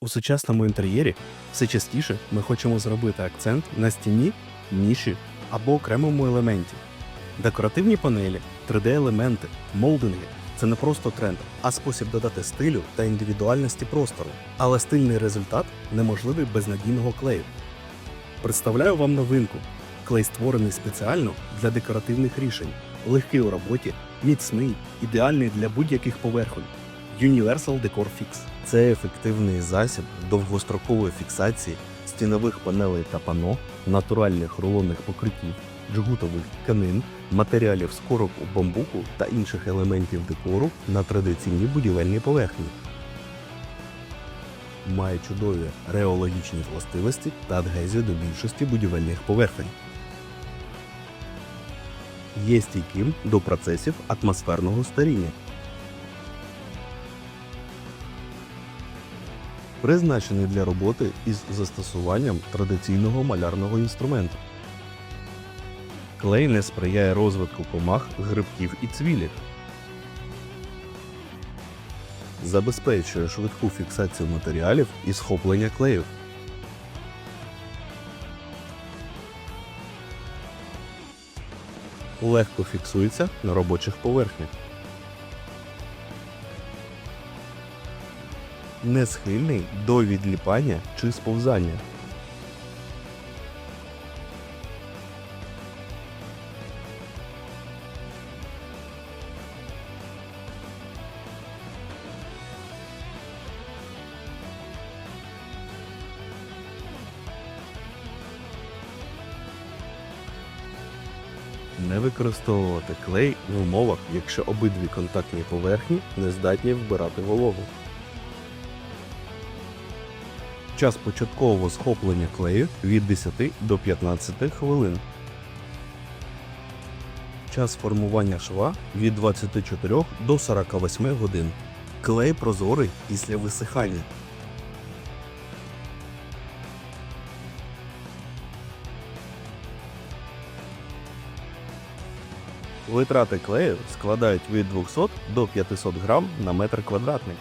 У сучасному інтер'єрі все частіше ми хочемо зробити акцент на стіні, ніші або окремому елементі. Декоративні панелі, 3D-елементи, молдинги це не просто тренд, а спосіб додати стилю та індивідуальності простору. Але стильний результат неможливий без надійного клею. Представляю вам новинку. Клей створений спеціально для декоративних рішень, легкий у роботі, міцний, ідеальний для будь-яких поверхонь. Universal Decor Fix. Це ефективний засіб довгострокової фіксації стінових панелей та пано, натуральних рулонних покриттів, джгутових тканин, матеріалів з корок у бамбуку та інших елементів декору на традиційній будівельній поверхні. Має чудові реологічні властивості та адгезію до більшості будівельних поверхень. Є стійким до процесів атмосферного старіння. Призначений для роботи із застосуванням традиційного малярного інструменту. Клей не сприяє розвитку комах, грибків і цвілів. Забезпечує швидку фіксацію матеріалів і схоплення клею. Легко фіксується на робочих поверхнях. Не схильний до відліпання чи сповзання. Не використовувати клей в умовах, якщо обидві контактні поверхні не здатні вбирати вологу. Час початкового схоплення клею від 10 до 15 хвилин. Час формування шва від 24 до 48 годин. Клей прозорий після висихання. Витрати клею складають від 200 до 500 грам на метр квадратний.